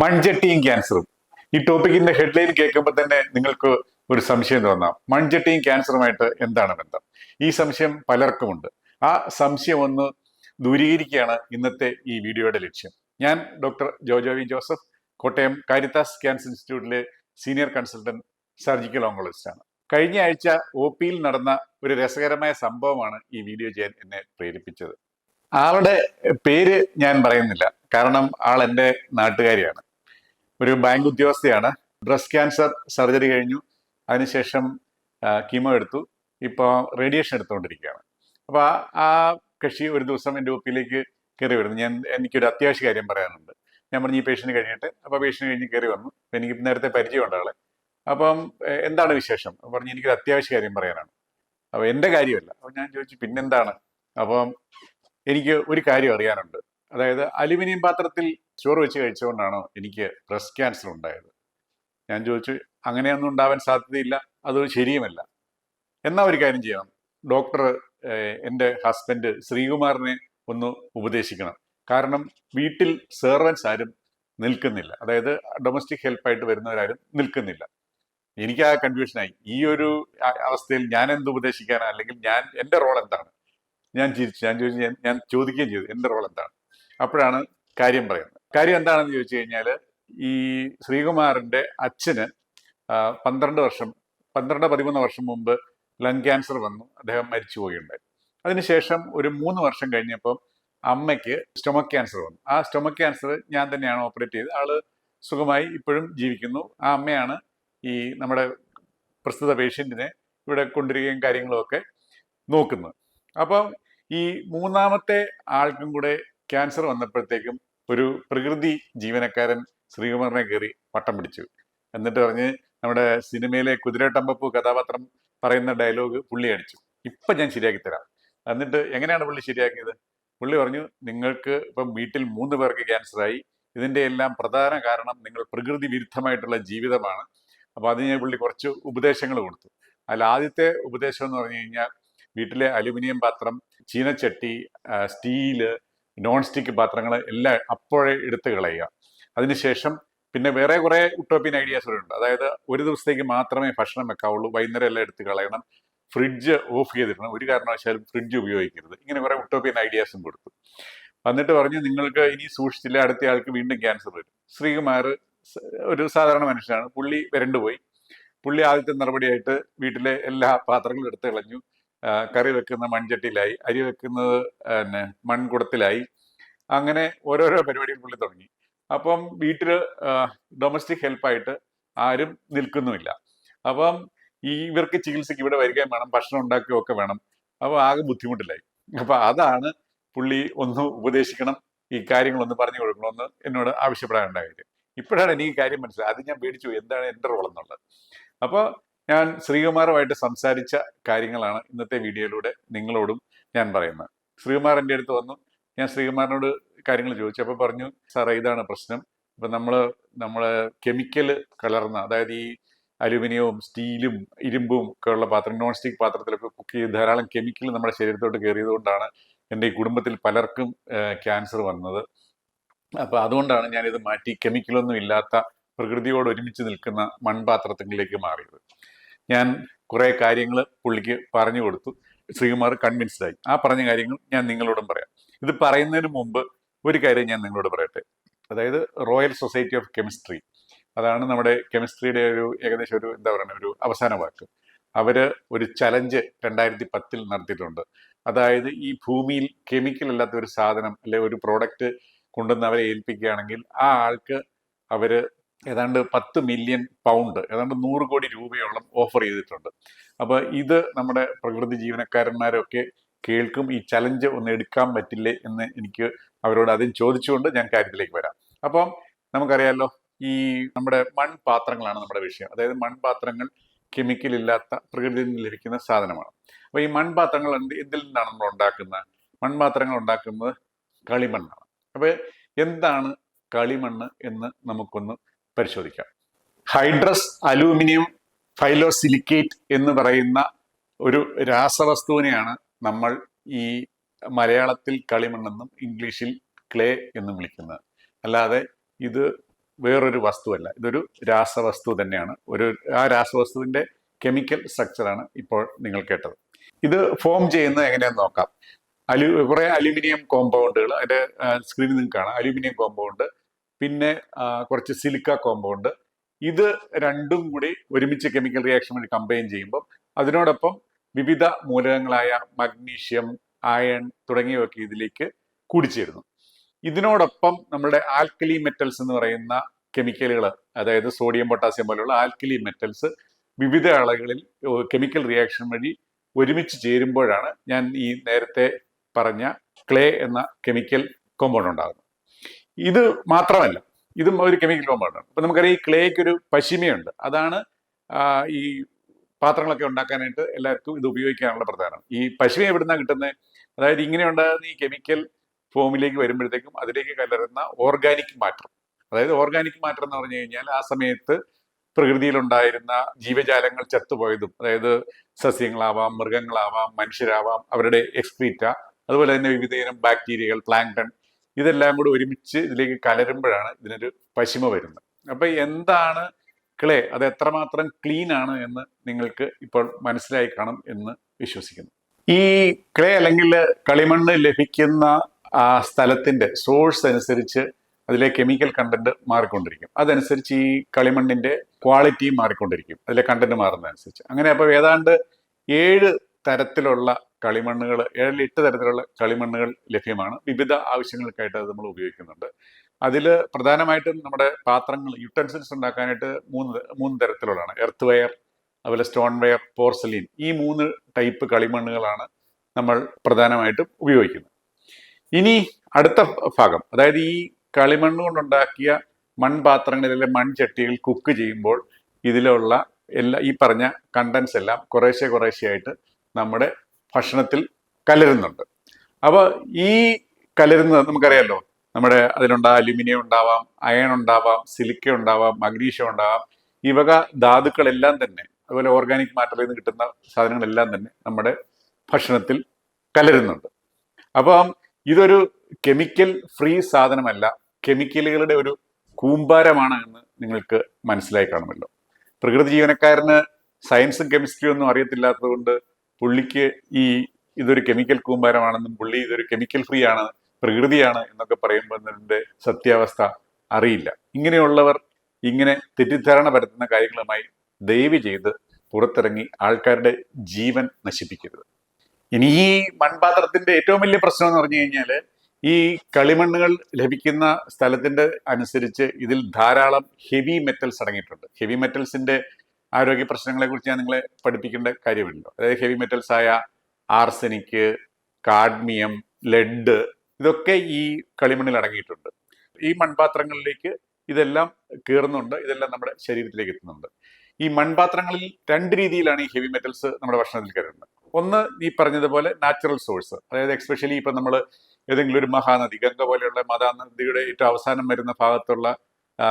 മൺചട്ടിയും ക്യാൻസറും. ഈ ടോപ്പിക്കിന്റെ ഹെഡ്ലൈൻ കേൾക്കുമ്പോൾ തന്നെ നിങ്ങൾക്ക് ഒരു സംശയം തോന്നാം. മൺചട്ടിയും ക്യാൻസറുമായിട്ട് എന്താണ് ബന്ധം? ഈ സംശയം പലർക്കുമുണ്ട്. ആ സംശയം ഒന്ന് ദൂരീകരിക്കുകയാണ് ഇന്നത്തെ ഈ വീഡിയോയുടെ ലക്ഷ്യം. ഞാൻ ഡോക്ടർ ജോജോവി ജോസഫ് കോട്ടയം കാരിത്താസ് ക്യാൻസർ ഇൻസ്റ്റിറ്റ്യൂട്ടിലെ സീനിയർ കൺസൾട്ടന്റ് സർജിക്കൽ ഓങ്കോളജിസ്റ്റ് ആണ് കഴിഞ്ഞ ആഴ്ച ഒ പിയിൽ നടന്ന ഒരു രസകരമായ സംഭവമാണ് ഈ വീഡിയോ ചെയ്യാൻ എന്നെ പ്രേരിപ്പിച്ചത്. ആളുടെ പേര് ഞാൻ പറയുന്നില്ല. കാരണം ആൾ എന്റെ നാട്ടുകാരിയാണ്. ഒരു ബാങ്ക് ഉദ്യോഗസ്ഥയാണ്. ബ്രസ്റ്റ് ക്യാൻസർ സർജറി കഴിഞ്ഞു. അതിനുശേഷം കീമോ എടുത്തു. ഇപ്പോൾ റേഡിയേഷൻ എടുത്തുകൊണ്ടിരിക്കുകയാണ്. അപ്പോൾ ആ കക്ഷി ഒരു ദിവസം എന്റെ ഒപ്പിലേക്ക് കയറി വരുന്നു. ഞാൻ എനിക്കൊരു അത്യാവശ്യ കാര്യം പറയാനുണ്ട്. ഞാൻ പറഞ്ഞു ഈ പേഷ്യന്റ് കഴിഞ്ഞിട്ട് അപ്പോൾ പേഷ്യന്റ് കഴിഞ്ഞ് കയറി വന്നു. എനിക്ക് നേരത്തെ പരിചയമുണ്ട് ആളെ. അപ്പം എന്താണ് വിശേഷം? പറഞ്ഞു എനിക്കൊരു അത്യാവശ്യ കാര്യം പറയാനാണ്. അപ്പോൾ എന്റെ കാര്യമല്ല. അപ്പോൾ ഞാൻ ചോദിച്ചു പിന്നെന്താണ്? അപ്പം എനിക്ക് ഒരു കാര്യം അറിയാനുണ്ട്. അതായത് അലുമിനിയം പാത്രത്തിൽ ചോറ് വെച്ച് കഴിച്ചുകൊണ്ടാണോ എനിക്ക് ബ്രസ്റ്റ് ക്യാൻസർ ഉണ്ടായത്? ഞാൻ ചോദിച്ചു അങ്ങനെയൊന്നും ഉണ്ടാവാൻ സാധ്യതയില്ല അത് ശരിയുമല്ല. എന്നാ ഒരു കാര്യം ചെയ്യണം ഡോക്ടർ എന്റെ ഹസ്ബൻഡ് ശ്രീകുമാറിനെ ഒന്ന് ഉപദേശിക്കണം. കാരണം വീട്ടിൽ സെർവൻസ് ആരും നിൽക്കുന്നില്ല. അതായത് ഡൊമസ്റ്റിക് ഹെൽപ്പായിട്ട് വരുന്നവരാരും നിൽക്കുന്നില്ല. എനിക്ക് ആ കൺഫ്യൂഷനായി. ഈ ഒരു അവസ്ഥയിൽ ഞാൻ എന്ത് ഉപദേശിക്കാനാ? അല്ലെങ്കിൽ ഞാൻ എന്റെ റോൾ എന്താണ്? ഞാൻ ചിരിച്ചു. ഞാൻ ചോദിച്ചു ഞാൻ ചോദിക്കുകയും ചെയ്തു എന്റെ റോൾ എന്താണ്? അപ്പോഴാണ് കാര്യം പറയുന്നത്. കാര്യം എന്താണെന്ന് ചോദിച്ചു കഴിഞ്ഞാൽ ഈ ശ്രീകുമാറിന്റെ അച്ഛന് പന്ത്രണ്ട് വർഷം പന്ത്രണ്ട് പതിമൂന്ന് വർഷം മുമ്പ് ലങ് ക്യാൻസർ വന്നു. അദ്ദേഹം മരിച്ചു പോവുകയുണ്ടായി അതിനുശേഷം ഒരു മൂന്ന് വർഷം കഴിഞ്ഞപ്പം അമ്മയ്ക്ക് സ്റ്റൊമക് ക്യാൻസർ വന്നു. ആ സ്റ്റൊമക് ക്യാൻസർ ഞാൻ തന്നെയാണ് ഓപ്പറേറ്റ് ചെയ്ത് ആൾ സുഖമായി ഇപ്പോഴും ജീവിക്കുന്നു. ആ അമ്മയാണ് ഈ നമ്മുടെ പ്രസ്തുത പേഷ്യന്റിനെ ഇവിടെ കൊണ്ടുവരികയും കാര്യങ്ങളും ഒക്കെ നോക്കുന്നത്. അപ്പം ഈ മൂന്നാമത്തെ ആൾക്കും കൂടെ ക്യാൻസർ വന്നപ്പോഴത്തേക്കും ഒരു പ്രകൃതി ജീവനക്കാരൻ ശ്രീകുമാറിനെ കയറി പട്ടം പിടിച്ചു. എന്നിട്ട് പറഞ്ഞ് നമ്മുടെ സിനിമയിലെ കുതിരട്ടമ്പപ്പു കഥാപാത്രം പറയുന്ന ഡയലോഗ് പുള്ളി അടിച്ചു. ഇപ്പൊ ഞാൻ ശരിയാക്കി തരാം. എന്നിട്ട് എങ്ങനെയാണ് പുള്ളി ശരിയാക്കിയത്? പുള്ളി പറഞ്ഞു നിങ്ങൾക്ക് ഇപ്പം വീട്ടിൽ മൂന്ന് പേർക്ക് ക്യാൻസർ ആയി ഇതിന്റെ എല്ലാം പ്രധാന കാരണം നിങ്ങൾ പ്രകൃതി വിരുദ്ധമായിട്ടുള്ള ജീവിതമാണ്. അപ്പോൾ അതിന് പുള്ളി കുറച്ച് ഉപദേശങ്ങൾ കൊടുത്തു. അതിൽ ആദ്യത്തെ ഉപദേശം എന്ന് പറഞ്ഞു കഴിഞ്ഞാൽ വീട്ടിലെ അലുമിനിയം പാത്രം ചീനച്ചട്ടി സ്റ്റീൽ നോൺ സ്റ്റിക്ക് പാത്രങ്ങൾ എല്ലാം അപ്പോഴേ എടുത്ത് കളയുക. അതിനുശേഷം പിന്നെ വേറെ കുറേ ഉട്ടോപ്പിയൻ ഐഡിയാസ് ഉണ്ട്. അതായത് ഒരു ദിവസത്തേക്ക് മാത്രമേ ഭക്ഷണം വെക്കാവുള്ളൂ. വൈകുന്നേരം എല്ലാം എടുത്ത് കളയണം. ഫ്രിഡ്ജ് ഓഫ് ചെയ്തിടണം. ഒരു കാരണവശാലും ഫ്രിഡ്ജ് ഉപയോഗിക്കരുത്. ഇങ്ങനെ കുറേ ഉട്ടോപ്പിയൻ ഐഡിയാസും കൊടുത്തു. എന്നിട്ട് പറഞ്ഞു നിങ്ങൾക്ക് ഇനി സൂക്ഷിച്ചില്ല. അടുത്ത ആൾക്ക് വീണ്ടും ക്യാൻസർ വരും. ശ്രീകുമാർ ഒരു സാധാരണ മനുഷ്യനാണ്. പുള്ളി വരണ്ടുപോയി. പുള്ളി ആദ്യത്തെ നടപടിയായിട്ട് വീട്ടിലെ എല്ലാ പാത്രങ്ങളും എടുത്ത് കളഞ്ഞു. കറി വെക്കുന്ന മൺചട്ടിയിലായി അരി വെക്കുന്നത് പിന്നെ മൺകുടത്തിലായി. അങ്ങനെ ഓരോരോ പരിപാടികൾ പുള്ളി തുടങ്ങി. അപ്പം വീട്ടിൽ ഡൊമസ്റ്റിക് ഹെൽപ്പായിട്ട് ആരും നിൽക്കുന്നുമില്ല. അപ്പം ഈ ഇവർക്ക് ചികിത്സയ്ക്ക് ഇവിടെ വരികയും വേണം ഭക്ഷണം ഉണ്ടാക്കുകയും ഒക്കെ വേണം. അപ്പോൾ ആകെ ബുദ്ധിമുട്ടില്ലായി അപ്പൊ അതാണ് പുള്ളി ഒന്ന് ഉപദേശിക്കണം ഈ കാര്യങ്ങളൊന്ന് പറഞ്ഞു കൊടുക്കണമെന്ന് എന്നോട് ആവശ്യപ്പെടാനുണ്ടായത്. ഇപ്പോഴാണ് എനിക്ക് കാര്യം മനസ്സിലായത്. അത് ഞാൻ പേടിച്ചു എന്താണ് എന്റെ റോൾ എന്നുള്ളത് അപ്പോൾ ഞാൻ ശ്രീകുമാറുമായിട്ട് സംസാരിച്ച കാര്യങ്ങളാണ് ഇന്നത്തെ വീഡിയോയിലൂടെ നിങ്ങളോടും ഞാൻ പറയുന്നത്. ശ്രീകുമാർ എന്റെ അടുത്ത് വന്നു. ഞാൻ ശ്രീകുമാറിനോട് കാര്യങ്ങൾ ചോദിച്ചു. അപ്പോൾ പറഞ്ഞു സാറേ ഇതാണ് പ്രശ്നം. ഇപ്പം നമ്മൾ നമ്മൾ കെമിക്കൽ കലർന്ന അതായത് ഈ അലുമിനിയവും സ്റ്റീലും ഇരുമ്പും ഒക്കെ ഉള്ള പാത്രം നോൺ സ്റ്റിക് പാത്രത്തിലൊക്കെ കുക്ക് ചെയ്ത് ധാരാളം കെമിക്കൽ നമ്മുടെ ശരീരത്തോട്ട് കയറിയതുകൊണ്ടാണ് എന്റെ ഈ കുടുംബത്തിൽ പലർക്കും ക്യാൻസർ വന്നത്. അപ്പോൾ അതുകൊണ്ടാണ് ഞാനിത് മാറ്റി. കെമിക്കലൊന്നും ഇല്ലാത്ത പ്രകൃതിയോട് ഒരുമിച്ച് നിൽക്കുന്ന മൺപാത്രത്തിലേക്ക് മാറിയത്. ഞാൻ കുറേ കാര്യങ്ങൾ പുള്ളിക്ക് പറഞ്ഞു കൊടുത്തു. ശ്രീകുമാർ കൺവിൻസ്ഡ് ആയി. ആ പറഞ്ഞ കാര്യങ്ങൾ ഞാൻ നിങ്ങളോടും പറയാം. ഇത് പറയുന്നതിന് മുമ്പ് ഒരു കാര്യം ഞാൻ നിങ്ങളോട് പറയട്ടെ. അതായത് റോയൽ സൊസൈറ്റി ഓഫ് കെമിസ്ട്രി അതാണ് നമ്മുടെ കെമിസ്ട്രിയുടെ ഒരു ഏകദേശം ഒരു എന്താ പറയുക ഒരു അവസാന വാക്ക്. അവർ ഒരു ചലഞ്ച് രണ്ടായിരത്തി പത്തിൽ നടത്തിയിട്ടുണ്ട്. അതായത് ഈ ഭൂമിയിൽ കെമിക്കൽ അല്ലാത്ത ഒരു സാധനം അല്ലെ ഒരു പ്രോഡക്റ്റ് കൊണ്ടുവന്ന് അവരെ ഏൽപ്പിക്കുകയാണെങ്കിൽ ആ ആൾക്ക് അവർ ഏതാണ്ട് പത്ത് മില്യൺ പൗണ്ട് ഏതാണ്ട് നൂറ് കോടി രൂപയോളം ഓഫർ ചെയ്തിട്ടുണ്ട്. അപ്പോൾ ഇത് നമ്മുടെ പ്രകൃതി ജീവനക്കാരന്മാരൊക്കെ കേൾക്കും ഈ ചലഞ്ച് ഒന്ന് എടുക്കാൻ പറ്റില്ലേ എന്ന് എനിക്ക് അവരോട് ആദ്യം ചോദിച്ചുകൊണ്ട് ഞാൻ കാര്യത്തിലേക്ക് വരാം. അപ്പം നമുക്കറിയാമല്ലോ ഈ നമ്മുടെ മൺപാത്രങ്ങളാണ് നമ്മുടെ വിഷയം. അതായത് മൺപാത്രങ്ങൾ കെമിക്കൽ ഇല്ലാത്ത പ്രകൃതിയിൽ നിന്ന് ലഭിക്കുന്ന സാധനമാണ്. അപ്പൊ ഈ മൺപാത്രങ്ങൾ എന്ത് എന്തിൽ നിന്നാണ് നമ്മൾ ഉണ്ടാക്കുന്നത്? മൺപാത്രങ്ങൾ ഉണ്ടാക്കുന്നത് കളിമണ്ണാണ്. അപ്പോൾ എന്താണ് കളിമണ്ണ് എന്ന് നമുക്കൊന്ന് പരിശോധിക്കാം. ഹൈഡ്രസ് അലൂമിനിയം ഫൈലോസിലിക്കേറ്റ് എന്ന് പറയുന്ന ഒരു രാസവസ്തുവിനെയാണ് നമ്മൾ ഈ മലയാളത്തിൽ കളിമണ്ണെന്നും ഇംഗ്ലീഷിൽ ക്ലേ എന്നും വിളിക്കുന്നത്. അല്ലാതെ ഇത് വേറൊരു വസ്തുവല്ല. ഇതൊരു രാസവസ്തു തന്നെയാണ്. ഒരു ആ രാസവസ്തുവിന്റെ കെമിക്കൽ സ്ട്രക്ചറാണ് ഇപ്പോൾ നിങ്ങൾ കേട്ടത്. ഇത് ഫോം ചെയ്യുന്നത് എങ്ങനെയാന്ന് നോക്കാം. അലു കുറെ അലുമിനിയം കോമ്പൗണ്ടുകൾ അതിന്റെ സ്ക്രീനിൽ നിങ്ങൾക്ക് കാണാം. അലുമിനിയം കോമ്പൗണ്ട് പിന്നെ കുറച്ച് സിലിക്ക കോമ്പൗണ്ട് ഇത് രണ്ടും കൂടി ഒരുമിച്ച് കെമിക്കൽ റിയാക്ഷൻ വഴി കമ്പൈൻ ചെയ്യുമ്പോൾ അതിനോടൊപ്പം വിവിധ മൂലകങ്ങളായ മഗ്നീഷ്യം അയൺ തുടങ്ങിയവയൊക്കെ ഇതിലേക്ക് കൂടിച്ചേരുന്നു. ഇതിനോടൊപ്പം നമ്മുടെ ആൽക്കലി മെറ്റൽസ് എന്ന് പറയുന്ന കെമിക്കലുകൾ അതായത് സോഡിയം പൊട്ടാസ്യം പോലുള്ള ആൽക്കലി മെറ്റൽസ് വിവിധ അളകളിൽ കെമിക്കൽ റിയാക്ഷൻ വഴി ഒരുമിച്ച് ചേരുമ്പോഴാണ് ഞാൻ ഈ നേരത്തെ പറഞ്ഞ ക്ലേ എന്ന കെമിക്കൽ കോമ്പൗണ്ട് ഉണ്ടാകുന്നത്. ഇത് മാത്രമല്ല ഇതും ഒരു കെമിക്കൽ കോമ്പൗണ്ടാണ് അപ്പൊ നമുക്കറിയാം ഈ ക്ലേക്ക് ഒരു പശിമയുണ്ട്. അതാണ് ഈ പാത്രങ്ങളൊക്കെ ഉണ്ടാക്കാനായിട്ട് എല്ലാവർക്കും ഇത് ഉപയോഗിക്കാനുള്ള പ്രധാനം. ഈ പശിമ എവിടുന്നാണ് കിട്ടുന്നത് അതായത് ഇങ്ങനെ ഉണ്ടാകുന്ന ഈ കെമിക്കൽ ഫോമിലേക്ക് വരുമ്പോഴത്തേക്കും അതിലേക്ക് കലരുന്ന ഓർഗാനിക് മാറ്റർ. അതായത് ഓർഗാനിക് മാറ്റർ എന്ന് പറഞ്ഞു കഴിഞ്ഞാൽ ആ സമയത്ത് പ്രകൃതിയിലുണ്ടായിരുന്ന ജീവജാലങ്ങൾ ചത്തുപോയതും അതായത് സസ്യങ്ങളാവാം മൃഗങ്ങളാവാം മനുഷ്യരാവാം അവരുടെ എക്സ്ക്രീറ്റ അതുപോലെ തന്നെ വിവിധയിനം ബാക്ടീരിയകൾ പ്ലാങ്ടൺ ഇതെല്ലാം കൂടി ഒരുമിച്ച് ഇതിലേക്ക് കലരുമ്പോഴാണ് ഇതിനൊരു പശിമ വരുന്നത്. അപ്പൊ എന്താണ് ക്ലേ? അത് എത്രമാത്രം ക്ലീൻ ആണ് എന്ന് നിങ്ങൾക്ക് ഇപ്പോൾ മനസ്സിലായി കാണും എന്ന് വിശ്വസിക്കുന്നു. ഈ ക്ലേ അല്ലെങ്കിൽ കളിമണ്ണ് ലഭിക്കുന്ന ആ സ്ഥലത്തിന്റെ സോഴ്സ് അനുസരിച്ച് അതിലെ കെമിക്കൽ കണ്ടന്റ് മാറിക്കൊണ്ടിരിക്കും. അതനുസരിച്ച് ഈ കളിമണ്ണിന്റെ ക്വാളിറ്റിയും മാറിക്കൊണ്ടിരിക്കും. അതിലെ കണ്ടന്റ് മാറുന്നതനുസരിച്ച്. അങ്ങനെ അപ്പോൾ ഏതാണ്ട് ഏഴ് തരത്തിലുള്ള കളിമണ്ണുകൾ ഏഴിൽ എട്ട് തരത്തിലുള്ള കളിമണ്ണുകൾ ലഭ്യമാണ്. വിവിധ ആവശ്യങ്ങൾക്കായിട്ട് അത് നമ്മൾ ഉപയോഗിക്കുന്നുണ്ട്. അതിൽ പ്രധാനമായിട്ടും നമ്മുടെ പാത്രങ്ങൾ യുട്ടൻസിൽസ് ഉണ്ടാക്കാനായിട്ട് മൂന്ന് മൂന്ന് തരത്തിലുള്ളതാണ്. എർത്ത് വെയർ അതുപോലെ സ്റ്റോൺ വെയർ പോർസലീൻ ഈ മൂന്ന് ടൈപ്പ് കളിമണ്ണുകളാണ് നമ്മൾ പ്രധാനമായിട്ടും ഉപയോഗിക്കുന്നത്. ഇനി അടുത്ത ഭാഗം അതായത് ഈ കളിമണ്ണ് കൊണ്ടുണ്ടാക്കിയ മൺപാത്രങ്ങളിലെ മൺചട്ടികൾ കുക്ക് ചെയ്യുമ്പോൾ ഇതിലുള്ള എല്ലാ ഈ പറഞ്ഞ കണ്ടൻസ് എല്ലാം കുറേശ്ശെ കുറേശ്ശെ ആയിട്ട് നമ്മുടെ ഭക്ഷണത്തിൽ കലരുന്നുണ്ട്. അപ്പോൾ ഈ കലരുന്നത് നമുക്കറിയാമല്ലോ നമ്മുടെ അതിലുണ്ടാ അലുമിനിയം ഉണ്ടാവാം അയൺ ഉണ്ടാവാം സിലിക്ക ഉണ്ടാവാം മഗ്നീഷ്യം ഉണ്ടാവാം ഈ വക ധാതുക്കളെല്ലാം തന്നെ അതുപോലെ ഓർഗാനിക് മാറ്ററിൽ നിന്ന് കിട്ടുന്ന സാധനങ്ങളെല്ലാം തന്നെ നമ്മുടെ ഭക്ഷണത്തിൽ കലരുന്നുണ്ട്. അപ്പം ഇതൊരു കെമിക്കൽ ഫ്രീ സാധനമല്ല കെമിക്കലുകളുടെ ഒരു കൂമ്പാരമാണ് എന്ന് നിങ്ങൾക്ക് മനസ്സിലായി കാണുമല്ലോ. പ്രകൃതി ജീവനക്കാരന് സയൻസും കെമിസ്ട്രിയും ഒന്നും അറിയത്തില്ലാത്തത് കൊണ്ട് പുള്ളിക്ക് ഈ ഇതൊരു കെമിക്കൽ കൂമ്പാരമാണെന്നും പുള്ളി ഇതൊരു കെമിക്കൽ ഫ്രീ ആണ് പ്രകൃതിയാണ് എന്നൊക്കെ പറയുമ്പോഴതിന്റെ സത്യാവസ്ഥ അറിയില്ല. ഇങ്ങനെയുള്ളവർ ഇങ്ങനെ തെറ്റിദ്ധാരണ പരത്തുന്ന കാര്യങ്ങളുമായി ദയവ് ചെയ്ത് പുറത്തിറങ്ങി ആൾക്കാരുടെ ജീവൻ നശിപ്പിക്കരുത്. ഇനി ഈ മൺപാത്രത്തിന്റെ ഏറ്റവും വലിയ പ്രശ്നം എന്ന് പറഞ്ഞു കഴിഞ്ഞാൽ ഈ കളിമണ്ണുകൾ ലഭിക്കുന്ന സ്ഥലത്തിന്റെ അനുസരിച്ച് ഇതിൽ ധാരാളം ഹെവി മെറ്റൽസ് അടങ്ങിയിട്ടുണ്ട്. ഹെവി മെറ്റൽസിന്റെ ആരോഗ്യ പ്രശ്നങ്ങളെ കുറിച്ച് ഞാൻ നിങ്ങളെ പഠിപ്പിക്കേണ്ട കാര്യമില്ലല്ലോ അതായത് ഹെവി മെറ്റൽസ് ആയ ആർസെനിക്ക് കാഡ്മിയം ലെഡ് ഇതൊക്കെ ഈ കളിമണ്ണിൽ അടങ്ങിയിട്ടുണ്ട്. ഈ മൺപാത്രങ്ങളിലേക്ക് ഇതെല്ലാം കീറുന്നുണ്ട് ഇതെല്ലാം നമ്മുടെ ശരീരത്തിലേക്ക് എത്തുന്നുണ്ട്. ഈ മൺപാത്രങ്ങളിൽ രണ്ട് രീതിയിലാണ് ഈ ഹെവി മെറ്റൽസ് നമ്മുടെ ഭക്ഷണത്തിൽ കയറുന്നത്. ഒന്ന് ഈ പറഞ്ഞതുപോലെ നാച്ചുറൽ സോഴ്സ് അതായത് എക്സ്പെഷ്യലി ഇപ്പം നമ്മൾ ഏതെങ്കിലും ഒരു മഹാനദി ഗംഗ പോലെയുള്ള മഹാനദിയുടെ ഏറ്റവും അവസാനം വരുന്ന ഭാഗത്തുള്ള ആ,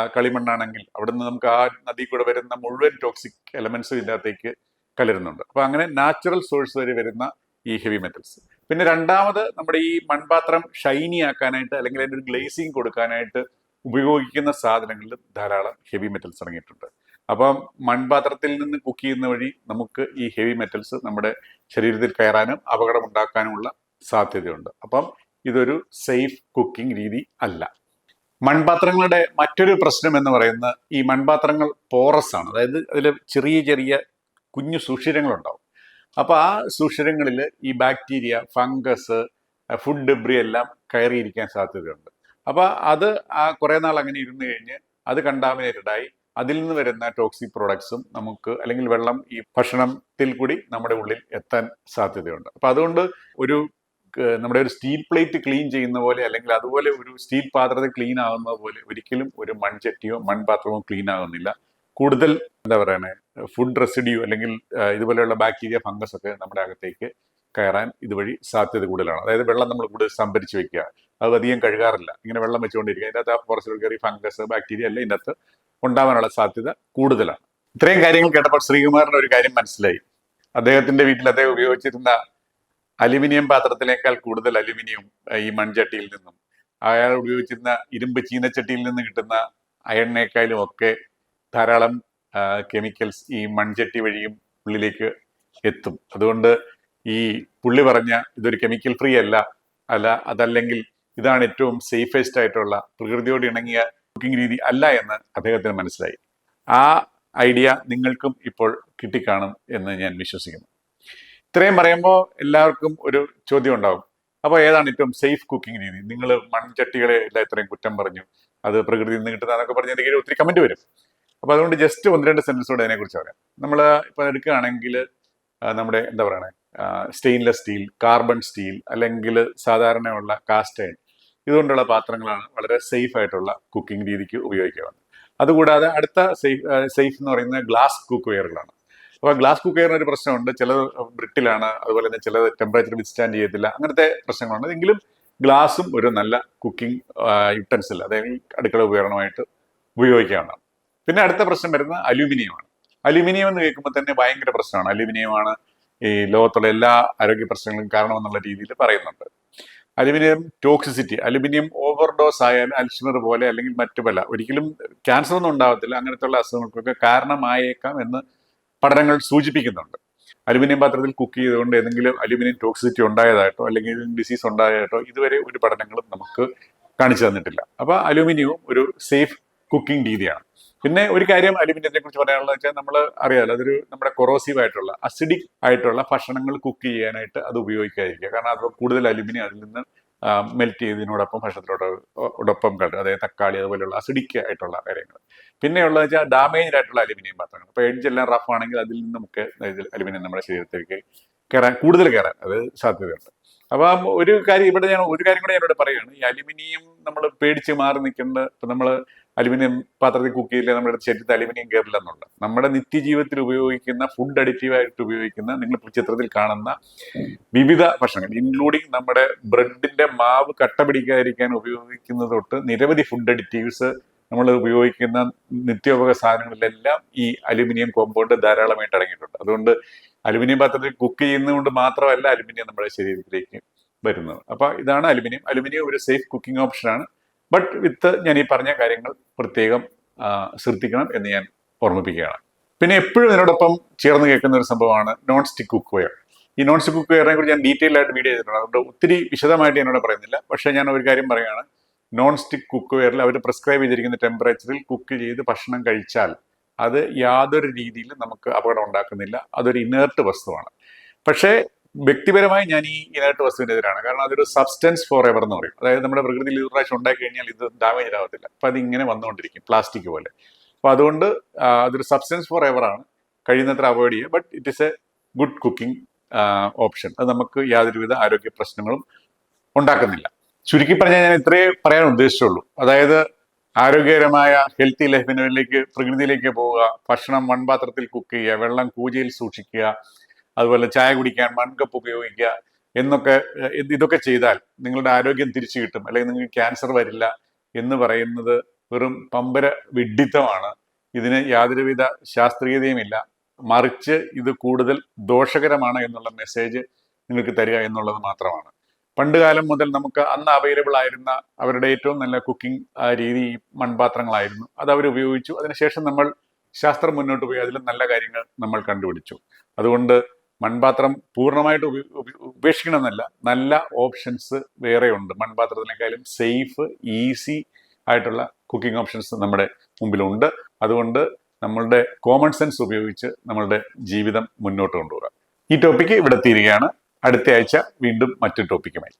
അവിടെ നിന്ന് നമുക്ക് ആ നദി കൂടെ വരുന്ന മുഴുവൻ ടോക്സിക് എലമെന്റ്സും ഇതിനകത്തേക്ക് കലരുന്നുണ്ട്. അപ്പൊ അങ്ങനെ നാച്ചുറൽ സോഴ്സ് വരെ വരുന്ന ഈ ഹെവി മെറ്റൽസ് പിന്നെ രണ്ടാമത് നമ്മുടെ ഈ മൺപാത്രം ഷൈനി ആക്കാനായിട്ട് അല്ലെങ്കിൽ അതിന്റെ ഒരു ഗ്ലേസിങ് കൊടുക്കാനായിട്ട് ഉപയോഗിക്കുന്ന സാധനങ്ങളിൽ ധാരാളം ഹെവി മെറ്റൽസ് അടങ്ങിയിട്ടുണ്ട്. അപ്പം മൺപാത്രത്തിൽ നിന്ന് കുക്ക് ചെയ്യുന്ന വഴി നമുക്ക് ഈ ഹെവി മെറ്റൽസ് നമ്മുടെ ശരീരത്തിൽ കയറാനും അപകടം ഉണ്ടാക്കാനുമുള്ള സാധ്യതയുണ്ട്. അപ്പം ഇതൊരു സേഫ് കുക്കിംഗ് രീതി അല്ല. മൺപാത്രങ്ങളുടെ മറ്റൊരു പ്രശ്നം എന്ന് പറയുന്നത് ഈ മൺപാത്രങ്ങൾ പോറസ് ആണ്. അതായത് അതിൽ ചെറിയ ചെറിയ കുഞ്ഞു സുഷിരങ്ങളുണ്ടാവും. അപ്പോൾ ആ സുഷിരങ്ങളിൽ ഈ ബാക്ടീരിയ ഫംഗസ് ഫുഡ് ഡെബ്രി എല്ലാം കയറിയിരിക്കാൻ സാധ്യതയുണ്ട്. അപ്പോൾ അത് ആ കുറേ നാൾ അങ്ങനെ ഇരുന്ന് കഴിഞ്ഞ് അത് കണ്ടാമിനേറ്റഡ് ആയി അതിൽ നിന്ന് വരുന്ന ടോക്സിക് പ്രോഡക്ട്സും നമുക്ക് അല്ലെങ്കിൽ വെള്ളം ഈ ഭക്ഷണത്തിൽ കൂടി നമ്മുടെ ഉള്ളിൽ എത്താൻ സാധ്യതയുണ്ട്. അപ്പൊ അതുകൊണ്ട് ഒരു നമ്മുടെ ഒരു സ്റ്റീൽ പ്ലേറ്റ് ക്ലീൻ ചെയ്യുന്ന പോലെ അല്ലെങ്കിൽ അതുപോലെ ഒരു സ്റ്റീൽ പാത്രത്തിൽ ക്ലീൻ ആകുന്ന പോലെ ഒരിക്കലും ഒരു മൺചട്ടിയോ മൺപാത്രമോ ക്ലീൻ ആകുന്നില്ല കൂടുതൽ എന്താ പറയണേ ഫുഡ് റെസിഡ്യൂ അല്ലെങ്കിൽ ഇതുപോലെയുള്ള ബാക്ടീരിയ ഫംഗസ് ഒക്കെ നമ്മുടെ അകത്തേക്ക് കയറാൻ ഇതുവഴി സാധ്യത കൂടുതലാണ്. അതായത് വെള്ളം നമ്മൾ കൂടുതൽ സംഭരിച്ച് വെക്കുക. അത് അധികം കഴുകാറില്ല. ഇങ്ങനെ വെള്ളം വെച്ചുകൊണ്ടിരിക്കുക. അതിന്റെ അകത്ത് ആ ഫോറസ്റ്റിൽ കയറി ഫംഗസ് ബാക്ടീരിയ അല്ല ഇതിന്റെ അകത്ത് ഉണ്ടാവാനുള്ള സാധ്യത കൂടുതലാണ്. ഇത്രയും കാര്യങ്ങൾ കേട്ടപ്പോൾ ശ്രീകുമാറിന് ഒരു കാര്യം മനസ്സിലായി. അദ്ദേഹത്തിന്റെ വീട്ടിൽ അദ്ദേഹം ഉപയോഗിച്ചിരുന്ന അലുമിനിയം പാത്രത്തിനേക്കാൾ കൂടുതൽ അലുമിനിയം ഈ മൺചട്ടിയിൽ നിന്നും. അയാൾ ഉപയോഗിച്ചിരുന്ന ഇരുമ്പ് ചീനച്ചട്ടിയിൽ നിന്ന് കിട്ടുന്ന അയണിനേക്കാളും ഒക്കെ ധാരാളം കെമിക്കൽസ് ഈ മൺചട്ടി വഴിയും ഉള്ളിലേക്ക് എത്തും. അതുകൊണ്ട് ഈ പുള്ളി പറഞ്ഞ ഇതൊരു കെമിക്കൽ ഫ്രീ അല്ല. അല്ല അതല്ലെങ്കിൽ ഇതാണ് ഏറ്റവും സേഫസ്റ്റ് ആയിട്ടുള്ള പ്രകൃതിയോട് ഇണങ്ങിയ കുക്കിംഗ് രീതി അല്ല എന്ന് അദ്ദേഹത്തിന് മനസ്സിലായി. ആ ഐഡിയ നിങ്ങൾക്കും ഇപ്പോൾ കിട്ടിക്കാണും എന്ന് ഞാൻ വിശ്വസിക്കുന്നു. ഇത്രയും പറയുമ്പോൾ എല്ലാവർക്കും ഒരു ചോദ്യം ഉണ്ടാകും അപ്പോൾ ഏതാണ് ഏറ്റവും സേഫ് കുക്കിംഗ് രീതി? നിങ്ങൾ മൺചട്ടികളെ എല്ലാം ഇത്രയും കുറ്റം പറഞ്ഞു. അത് പ്രകൃതിയിൽ നിന്ന് കിട്ടുന്നതെന്നൊക്കെ പറഞ്ഞ് എനിക്ക് ഒത്തിരി കമന്റ് വരും. അപ്പോൾ അതുകൊണ്ട് ജസ്റ്റ് ഒന്ന് രണ്ട് സെന്റൻസോട് അതിനെക്കുറിച്ച് പറയാം. നമ്മൾ ഇപ്പോൾ എടുക്കുകയാണെങ്കിൽ നമ്മുടെ എന്താ പറയണേ? സ്റ്റെയിൻലെസ് സ്റ്റീൽ കാർബൺ സ്റ്റീൽ അല്ലെങ്കിൽ സാധാരണയുള്ള കാസ്റ്റ് അയൺ ഇതുകൊണ്ടുള്ള പാത്രങ്ങളാണ് വളരെ സേഫ് ആയിട്ടുള്ള കുക്കിംഗ് രീതിക്ക് ഉപയോഗിക്കുന്നത് അതുകൂടാതെ അടുത്ത സേഫ് സേഫ് എന്ന് പറയുന്നത് ഗ്ലാസ് കുക്ക് വെയറുകളാണ് അപ്പോൾ ഗ്ലാസ് കുക്കറിന് ഒരു പ്രശ്നമുണ്ട്. ചില ബ്രിട്ടിലാണ്. അതുപോലെ തന്നെ ചില ടെമ്പറേച്ചർ വിത്ത്സ്റ്റാൻഡ് ചെയ്യത്തില്ല. അങ്ങനത്തെ പ്രശ്നങ്ങളുണ്ട്. എങ്കിലും ഗ്ലാസും ഒരു നല്ല കുക്കിംഗ് യുട്ടൻസിൽ അതായത് അടുക്കള ഉപകരണമായിട്ട് ഉപയോഗിക്കാവുന്നതാണ് പിന്നെ അടുത്ത പ്രശ്നം വരുന്നത് അലുമിനിയമാണ്. അലുമിനിയം എന്ന് കേൾക്കുമ്പോൾ തന്നെ ഭയങ്കര പ്രശ്നമാണ്. അലുമിനിയമാണ് ഈ ലോകത്തുള്ള എല്ലാ ആരോഗ്യ പ്രശ്നങ്ങളും കാരണമെന്നുള്ള രീതിയിൽ പറയുന്നുണ്ട്. അലുമിനിയം ടോക്സിസിറ്റി അലുമിനിയം ഓവർഡോസ് ആയാൽ അൽഷിമർ പോലെ അല്ലെങ്കിൽ മറ്റു പല. ഒരിക്കലും ക്യാൻസർ ഒന്നും ഉണ്ടാവത്തില്ല. അങ്ങനത്തെ ഉള്ള അസുഖങ്ങൾക്കൊക്കെ കാരണമായേക്കാം എന്ന് പഠനങ്ങൾ സൂചിപ്പിക്കുന്നുണ്ട്. അലുമിനിയം പാത്രത്തിൽ കുക്ക് ചെയ്തുകൊണ്ട് ഏതെങ്കിലും അലുമിനിയം ടോക്സിസിറ്റി ഉണ്ടായതായിട്ടോ അല്ലെങ്കിൽ ഡിസീസ് ഉണ്ടായതായിട്ടോ ഇതുവരെ ഒരു പഠനങ്ങളും നമുക്ക് കാണിച്ചു തന്നിട്ടില്ല. അപ്പോൾ അലുമിനിയവും ഒരു സേഫ് കുക്കിംഗ് രീതിയാണ്. പിന്നെ ഒരു കാര്യം അലുമിനിയത്തെ കുറിച്ച് പറയാനുള്ളത് വെച്ചാൽ നമ്മൾ അറിയാമല്ലോ അതൊരു നമ്മുടെ കൊറോസീവ് ആയിട്ടുള്ള അസിഡിക് ആയിട്ടുള്ള ഭക്ഷണങ്ങൾ കുക്ക് ചെയ്യാനായിട്ട് അത് ഉപയോഗിക്കാതിരിക്കുക. കാരണം അത് കൂടുതൽ അലുമിനിയം അതിൽ നിന്ന് മെൽറ്റ് ചെയ്തതിനോടൊപ്പം ഭക്ഷണത്തിനോടൊപ്പം കണ്ടു അതായത് തക്കാളി അതുപോലെയുള്ള അസിഡിക് ആയിട്ടുള്ള കാര്യങ്ങൾ. പിന്നെയുള്ളത് വെച്ചാൽ ഡാമേജ് ആയിട്ടുള്ള അലുമിനിയം പാത്രങ്ങൾ. അപ്പോൾ എഡ്ജ് എല്ലാം റഫ് ആണെങ്കിൽ അതിൽ നിന്നും നമുക്ക് അലുമിനിയം നമ്മുടെ ശരീരത്തിലേക്ക് കയറാൻ കൂടുതൽ കയറാൻ അത് സാധ്യതയുണ്ട്. അപ്പം ഒരു കാര്യം ഇവിടെ ഞാൻ ഒരു കാര്യം കൂടെ ഞാനിവിടെ പറയുകയാണ്. ഈ അലുമിനിയം നമ്മൾ പേടിച്ച് മാറി നിൽക്കേണ്ട ഇപ്പം നമ്മൾ അലുമിനിയം പാത്രത്തിൽ കുക്ക് ചെയ്യില്ല നമ്മുടെ ശരീരത്തിൽ അലുമിനിയം കയറില്ല എന്നുള്ള നമ്മുടെ നിത്യജീവിതത്തിൽ ഉപയോഗിക്കുന്ന ഫുഡ് അഡിറ്റീവായിട്ട് ഉപയോഗിക്കുന്ന നിങ്ങൾ ചിത്രത്തിൽ കാണുന്ന വിവിധ ഭക്ഷണങ്ങൾ ഇൻക്ലൂഡിങ് നമ്മുടെ ബ്രെഡിന്റെ മാവ് കട്ട പിടിക്കാതിരിക്കാൻ ഉപയോഗിക്കുന്നത് തൊട്ട് നിരവധി ഫുഡ് അഡിറ്റീവ്സ് നമ്മൾ ഉപയോഗിക്കുന്ന നിത്യോപക സാധനങ്ങളിലെല്ലാം ഈ അലുമിനിയം കോമ്പൗണ്ട് ധാരാളമായിട്ട് അടങ്ങിയിട്ടുണ്ട്. അതുകൊണ്ട് അലുമിനിയം പാത്രത്തിൽ കുക്ക് ചെയ്യുന്നതുകൊണ്ട് മാത്രമല്ല അലുമിനിയം നമ്മുടെ ശരീരത്തിലേക്ക് വരുന്നത്. അപ്പോൾ ഇതാണ് അലുമിനിയം. അലുമിനിയം ഒരു സേഫ് കുക്കിംഗ് ഓപ്ഷനാണ് ബട്ട് വിത്ത് ഞാൻ ഈ പറഞ്ഞ കാര്യങ്ങൾ പ്രത്യേകം ശ്രദ്ധിക്കണം എന്ന് ഞാൻ ഓർമ്മിപ്പിക്കുകയാണ്. പിന്നെ എപ്പോഴും ഇതിനോടൊപ്പം ചേർന്ന് കേൾക്കുന്ന ഒരു സംഭവമാണ് നോൺ സ്റ്റിക്ക് കുക്ക് വെയർ ഈ നോൺ സ്റ്റിക്ക് കുക്ക് വെയറിനെ കുറിച്ച് ഞാൻ ഡീറ്റെയിൽ ആയിട്ട് വീഡിയോ ചെയ്തിട്ടുണ്ട്. അതുകൊണ്ട് ഒത്തിരി വിശദമായിട്ട് എന്നോട് പറയുന്നില്ല. പക്ഷേ ഞാൻ ഒരു കാര്യം പറയുകയാണ്. നോൺ സ്റ്റിക്ക് കുക്ക് വെയറിൽ അവർ പ്രിസ്ക്രൈബ് ചെയ്തിരിക്കുന്ന ടെമ്പറേച്ചറിൽ കുക്ക് ചെയ്ത് ഭക്ഷണം കഴിച്ചാൽ അത് യാതൊരു രീതിയിലും നമുക്ക് അപകടം ഉണ്ടാക്കുന്നില്ല. അതൊരു ഇനേർട്ട് വസ്തുവാണ്. പക്ഷേ വ്യക്തിപരമായി ഞാൻ ഈ ഇനേർട്ട് വസ്തുവിനെതിരാണ്. കാരണം അതൊരു സബ്സ്റ്റൻസ് ഫോർ എവർ എന്ന് പറയും. അതായത് നമ്മുടെ പ്രകൃതിയിൽ ഒരു പ്രാവശ്യം ഉണ്ടാക്കി കഴിഞ്ഞാൽ ഇത് ഡാമേജ് ആവത്തില്ല. അപ്പം അതിങ്ങനെ വന്നുകൊണ്ടിരിക്കും പ്ലാസ്റ്റിക് പോലെ. അപ്പോൾ അതുകൊണ്ട് അതൊരു സബ്സ്റ്റൻസ് ഫോർ എവർ ആണ്. കഴിയുന്നത്ര അവോയ്ഡ് ചെയ്യുക. But it is a good cooking option അത് നമുക്ക് യാതൊരുവിധ ആരോഗ്യ പ്രശ്നങ്ങളും ഉണ്ടാക്കുന്നില്ല. ചുരുക്കി പറഞ്ഞാൽ ഞാൻ ഇത്രേ പറയാൻ ഉദ്ദേശിച്ചുള്ളൂ. അതായത് ആരോഗ്യകരമായ ഹെൽത്തി ലൈഫിനിലേക്ക് പ്രകൃതിയിലേക്ക് പോവുക ഭക്ഷണം മൺപാത്രത്തിൽ കുക്ക് ചെയ്യുക വെള്ളം കൂജയിൽ സൂക്ഷിക്കുക അതുപോലെ ചായ കുടിക്കാൻ മൺകപ്പ് ഉപയോഗിക്കുക എന്നൊക്കെ ഇതൊക്കെ ചെയ്താൽ നിങ്ങളുടെ ആരോഗ്യം തിരിച്ചു കിട്ടും. അല്ലെങ്കിൽ നിങ്ങൾക്ക് ക്യാൻസർ വരില്ല എന്ന് പറയുന്നത് വെറും പമ്പര വിഡ്ഢിത്തമാണ്. ഇതിന് യാതൊരുവിധ ശാസ്ത്രീയതയുമില്ല. മറിച്ച് ഇത് കൂടുതൽ ദോഷകരമാണ് എന്നുള്ള മെസ്സേജ് നിങ്ങൾക്ക് തരിക എന്നുള്ളത് മാത്രമാണ്. പണ്ട് കാലം മുതൽ നമുക്ക് അന്ന് അവൈലബിൾ ആയിരുന്ന അവരുടെ ഏറ്റവും നല്ല കുക്കിംഗ് രീതി ഈ മൺപാത്രങ്ങളായിരുന്നു. അത് അവർ ഉപയോഗിച്ചു. അതിനുശേഷം നമ്മൾ ശാസ്ത്രം മുന്നോട്ട് പോയി. അതിലും നല്ല കാര്യങ്ങൾ നമ്മൾ കണ്ടുപിടിച്ചു. അതുകൊണ്ട് മൺപാത്രം പൂർണമായിട്ട് ഉപേക്ഷിക്കണമെന്നല്ല നല്ല ഓപ്ഷൻസ് വേറെ ഉണ്ട് മൺപാത്രത്തിനേക്കാളും സേഫ് ഈസി ആയിട്ടുള്ള കുക്കിംഗ് ഓപ്ഷൻസ് നമ്മുടെ മുമ്പിലുണ്ട്. അതുകൊണ്ട് നമ്മളുടെ കോമൺ സെൻസ് ഉപയോഗിച്ച് നമ്മളുടെ ജീവിതം മുന്നോട്ട് കൊണ്ടുപോകാം ഈ ടോപ്പിക്ക് ഇവിടെ തീരുകയാണ് അടുത്ത ആഴ്ച വീണ്ടും മറ്റൊരു ടോപ്പിക്കുമായി